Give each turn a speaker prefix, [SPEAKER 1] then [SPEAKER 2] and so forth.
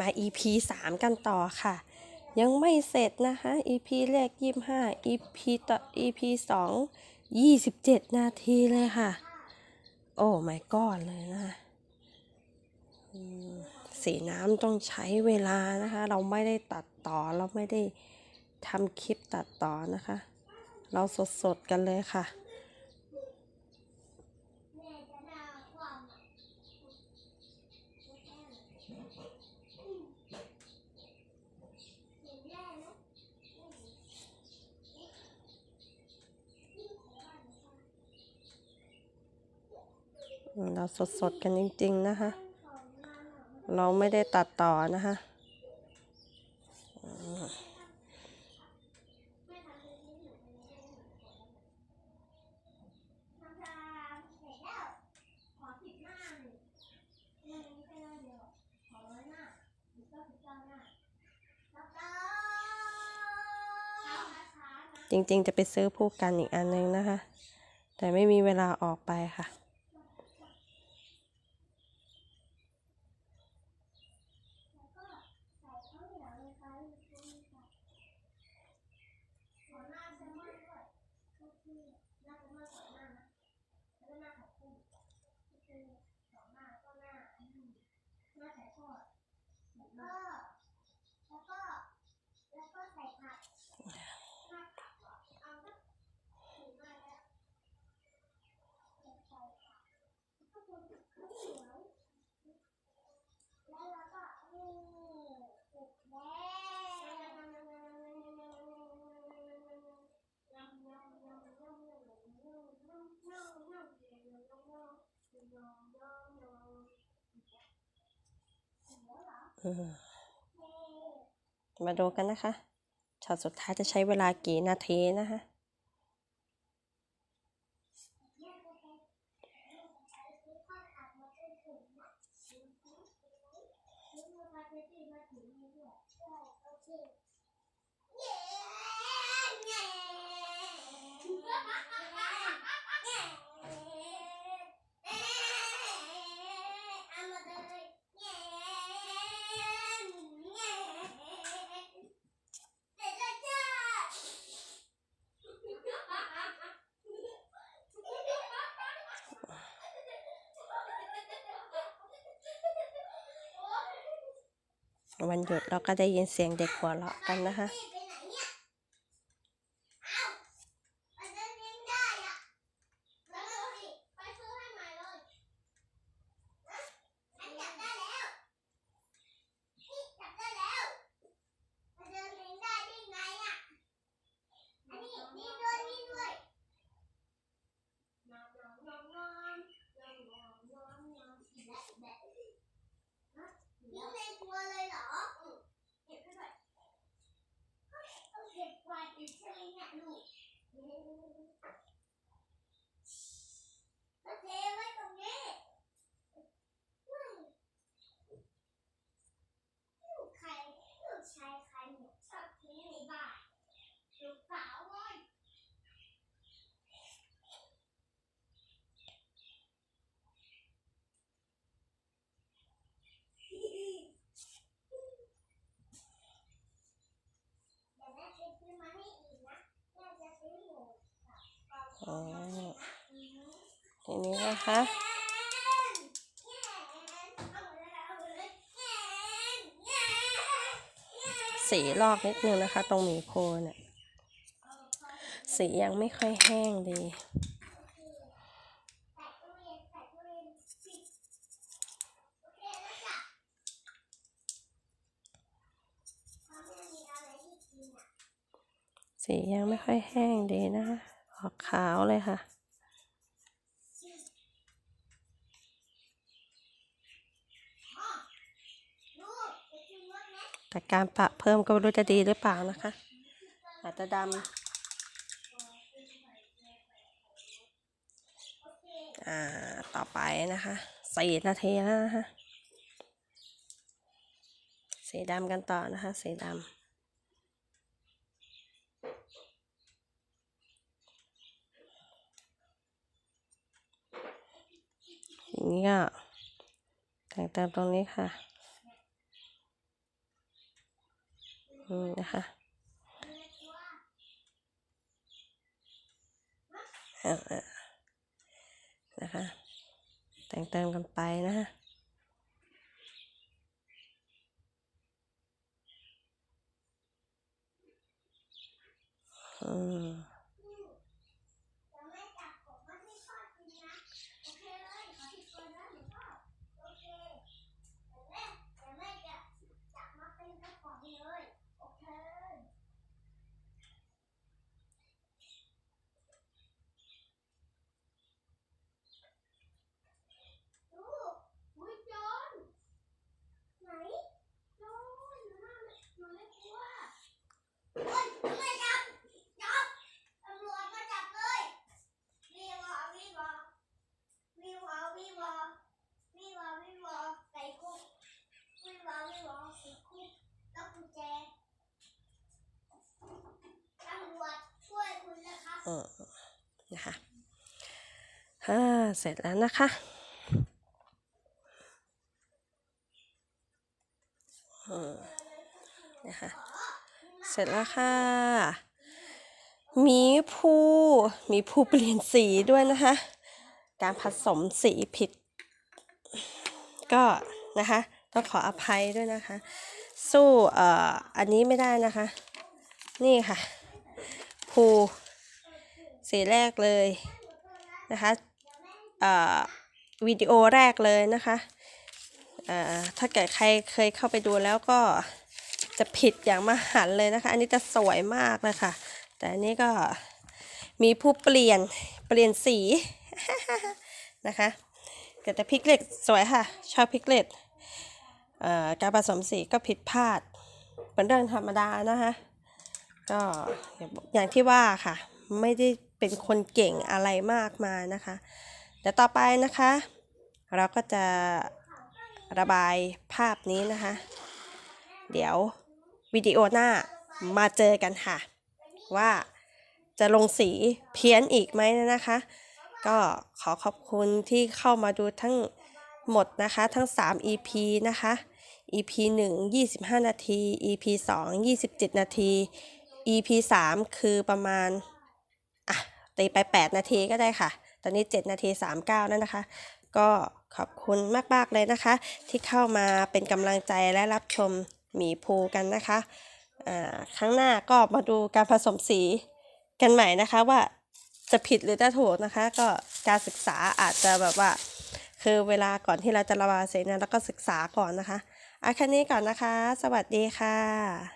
[SPEAKER 1] มา EP 3 กันต่อค่ะ ยังไม่เสร็จนะคะ EP แรก25 EP ต่อ EP 2 27 นาทีเลยค่ะ โอ้ my god เลยนะสีน้ำต้องใช้เวลานะคะ เราไม่ได้ตัดต่อเราไม่ได้ทำคลิปตัดต่อนะคะ เราสดๆกันเลยค่ะ เราสดๆกันจริง ๆ นะคะ เราไม่ได้ตัดต่อนะคะจริงๆ จะไปซื้อผู้กันอีกอันนึงนะคะ แต่ไม่มีเวลาออกไปค่ะ มาดูกันนะคะช็อตสุดท้ายจะใช้เวลากี่นาทีนะคะ วันหยุดเราก็ได้ยินเสียงเด็กหัวเราะกันนะคะ
[SPEAKER 2] นี่ในครัวเลยเหรออืมเก็บไปด้วยต้องเก็บกวาดอีกใช่ไหมเนี่ยลูกแล้วเทไว้ตรงนี้อืมลูกใครลูกชายใครเนี่ยชอบทิ้งในบ้านลูกสาวเว้ย เดี๋ยวแม่ไปซื้อมาให้อีกนะแม่จะซื้อหมูกับปลา
[SPEAKER 1] อ๋อทีนี้นะคะสีลอกนิดนึงนะคะ ตรงหมีโพเนี่ยสียังไม่ค่อยแห้งดีสียังไม่ค่อยแห้งดีนะคะ ขาวเลยค่ะ แต่การปะเพิ่มก็ไม่รู้จะดีหรือเปล่านะคะ อาจจะดำอ่า ต่อไปนะคะสี่นาทีแล้วนะคะ สีดำกันต่อนะคะ สีดำ ทีนี้ก็แต่งเติมตรงนี้ค่ะ
[SPEAKER 3] อืมนะคะอ่านะคะ แต่งเติมกันไปนะฮะอืม
[SPEAKER 1] จะไม่จับผมมาให้พ่อกินนะโอเคเลยขอที่ตัวนะหนูพ่อโอเคแต่แม่แต่แม่จะจับมาเป็นกระป๋องเลยโอเคดูอุ้ยโจรไหนโจรอยู่หน้าหนูไม่กลัวโอ๊ยทำไมจับจับตำรวจมาจับเลย วีวอวีวอวีวอวีวอวีวอวีวอใส่คุกวีวอวีวอใส่คุกแล้วกุญแจตำรวจช่วยคุณ นะครับ
[SPEAKER 3] อืมนะคะอ่าเสร็จแล้วนะคะอืมนะคะเสร็จแล้วค่ะ มีภูมีภูเปลี่ยนสีด้วยนะคะ การผสมสีผิด ก็นะคะต้องขออภัยด้วยนะคะ สู้เอ่ออันนี้ไม่ได้นะคะ นี่ค่ะภู สีแรกเลยนะคะวิดีโอแรกเลยนะคะถ้าเกิดใครเคยเข้าไปดูแล้วก็จะผิดอย่างมหันเลยนะคะ อันนี้จะสวยมากเลยค่ะ แต่อันนี้ก็มีผู้เปลี่ยนเปลี่ยนสีนะคะแต่พิกเล็ตสวยค่ะ ชอบพิกเลตการผสมสีก็ผิดพลาด เป็นเรื่องธรรมดานะคะก็อย่างที่ว่าค่ะ ไม่ได้ เป็นคนเก่งอะไรมากมายนะคะเดี๋ยวต่อไปนะคะ เราก็จะระบายภาพนี้นะคะ เดี๋ยววิดีโอหน้ามาเจอกันค่ะ ว่าจะลงสีเพี้ยนอีกไหมนะคะ ก็ขอขอบคุณที่เข้ามาดูทั้งหมดนะคะทั้ง 3 EP นะคะ EP 1 25 นาที EP 2 27 นาที EP 3 คือประมาณ ตีไป 8 นาทีก็ได้ค่ะ ตอนนี้ 7 นาที 39 แล้วนะคะ ก็ขอบคุณมากๆเลยนะคะ ที่เข้ามาเป็นกำลังใจและรับชมหมีภูกันนะคะอ่าครั้งหน้าก็มาดูการผสมสีกันใหม่นะคะว่าจะผิดหรือจะถูกนะคะ ก็การศึกษาอาจจะแบบว่า คือเวลาก่อนที่เราจะระบายสีนี่ยเราก็ศึกษาก่อนนะคะเอาแค่นี้ก่อนนะคะ สวัสดีค่ะ